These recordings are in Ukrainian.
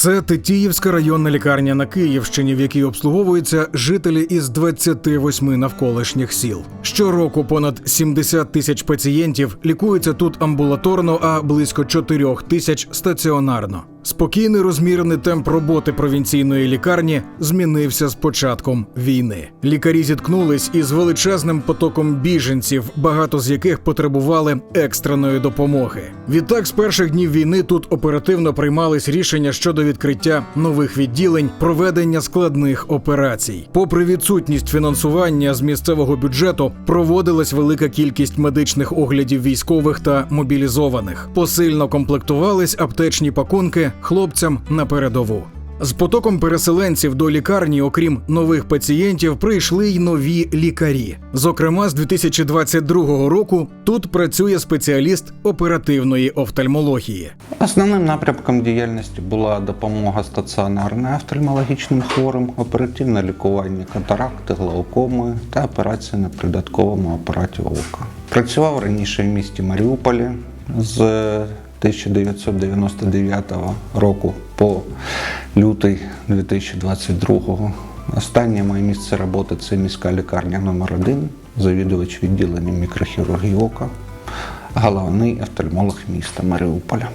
Це Тетіївська районна лікарня на Київщині, в якій обслуговуються жителі із 28 навколишніх сіл. Щороку понад 70 тисяч пацієнтів лікуються тут амбулаторно, а близько 4 тисяч стаціонарно. Спокійний розмірений темп роботи провінційної лікарні змінився з початком війни. Лікарі зіткнулись із величезним потоком біженців, багато з яких потребували екстреної допомоги. Відтак, з перших днів війни тут оперативно приймались рішення щодо відкриття нових відділень, проведення складних операцій. Попри відсутність фінансування з місцевого бюджету, проводилась велика кількість медичних оглядів військових та мобілізованих. Посильно комплектувались аптечні пакунки хлопцям на передову. З потоком переселенців до лікарні, окрім нових пацієнтів, прийшли й нові лікарі. Зокрема, з 2022 року тут працює спеціаліст оперативної офтальмології. Основним напрямком діяльності була допомога стаціонарним офтальмологічним хворим, оперативне лікування катаракти, глаукоми та операції на придатковому апараті ока. Працював раніше в місті Маріуполі з 1999 року по лютий 2022. Останнє моє місце роботи це міська лікарня номер 1 завідувач відділення мікрохірургії ока, головний офтальмолог міста Маріуполя.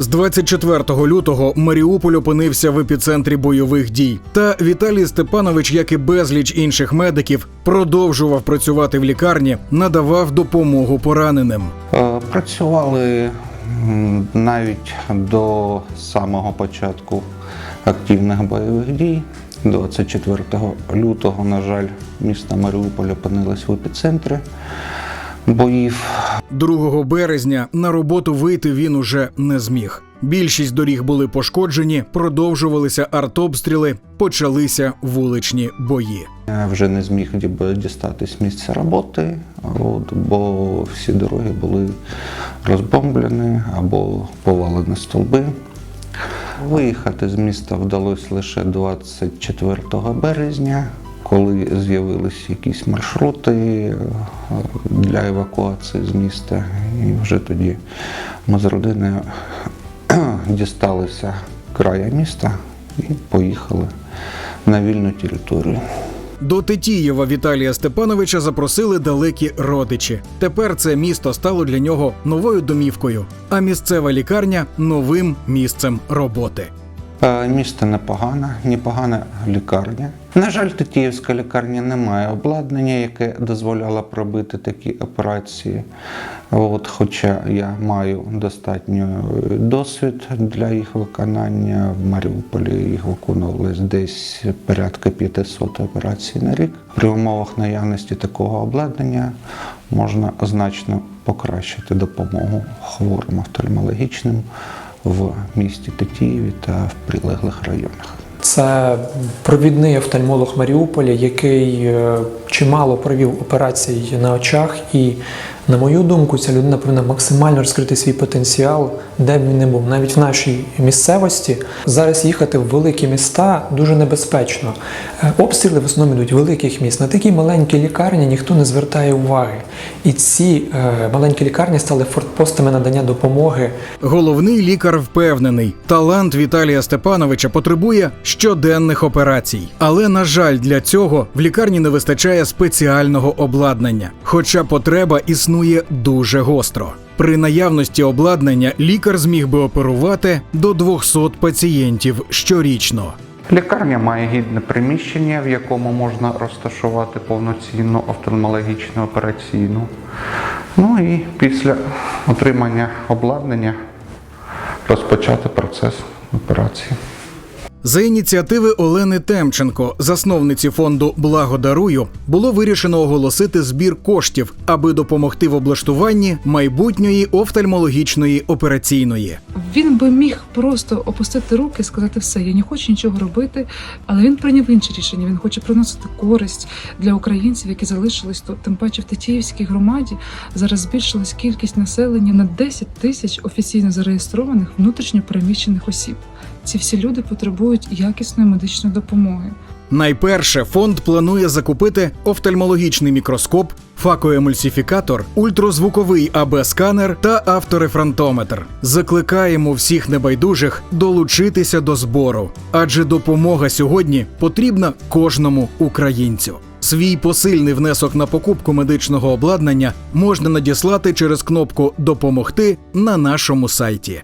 З 24 лютого Маріуполь опинився в епіцентрі бойових дій. Та Віталій Степанович, як і безліч інших медиків, продовжував працювати в лікарні, надавав допомогу пораненим. Е, Працювали навіть до самого початку активних бойових дій. 24 лютого, на жаль, місто Маріуполь опинилось в епіцентрі боїв. 2 березня на роботу вийти він уже не зміг. Більшість доріг були пошкоджені, продовжувалися артобстріли, почалися вуличні бої. Я вже не зміг ді- дістатись місця роботи, от, бо всі дороги були розбомблені або повалені стовби. Виїхати з міста вдалося лише 24 березня, коли з'явилися якісь маршрути е, для евакуації з міста. І вже тоді ми з родиною дісталися края міста і поїхали на вільну територію. До Тетієва Віталія Степановича запросили далекі родичі. Тепер це місто стало для нього новою домівкою, а місцева лікарня новим місцем роботи. Е, Місто непогане, непогана лікарня. На жаль, Тетіївська лікарня не має обладнання, яке дозволяло б робити такі операції. От, хоча я маю достатньо е, досвід для їх виконання. В Маріуполі їх виконувалось десь порядка 500 операцій на рік. При умовах наявності такого обладнання можна значно покращити допомогу хворим офтальмологічним в місті Тетіїві та в прилеглих районах. Це провідний офтальмолог Маріуполя, який е, чимало провів операцій на очах. І, на мою думку, ця людина повинна максимально розкрити свій потенціал, де б він не був, навіть в нашій місцевості. Зараз їхати в великі міста дуже небезпечно. Е, Обстріли в основному йдуть великих міст. На такі маленькі лікарні ніхто не звертає уваги. І ці е, маленькі лікарні стали фортпостами надання допомоги Головний лікар впевнений, талант Віталія Степановича потребує щоденних операцій. Але, на жаль, для цього в лікарні не вистачає спеціального обладнання, хоча потреба існує дуже гостро. При наявності обладнання лікар зміг би оперувати до 200 пацієнтів щорічно. Лікарня має гідне приміщення, в якому можна розташувати повноцінну офтальмологічну операційну. Ну і після отримання обладнання розпочати процес операції. За ініціативи Олени Темченко, засновниці фонду Благодарую, було вирішено оголосити збір коштів, аби допомогти в облаштуванні майбутньої офтальмологічної операційної. Він би міг просто опустити руки і сказати все, я не хочу нічого робити. Але він прийняв інше рішення. Він хоче приносити користь для українців, які залишились тут. Тим паче в Тетіївській громаді зараз збільшилась кількість населення на 10 тисяч офіційно зареєстрованих внутрішньо переміщених осіб. Ці всі люди потребують якісної медичної допомоги. Найперше фонд планує закупити офтальмологічний мікроскоп, факоемульсифікатор, ультразвуковий АБ-сканер та авторефрантометр. Закликаємо всіх небайдужих долучитися до збору, адже допомога сьогодні потрібна кожному українцю. Свій посильний внесок на покупку медичного обладнання можна надіслати через кнопку Допомогти на нашому сайті.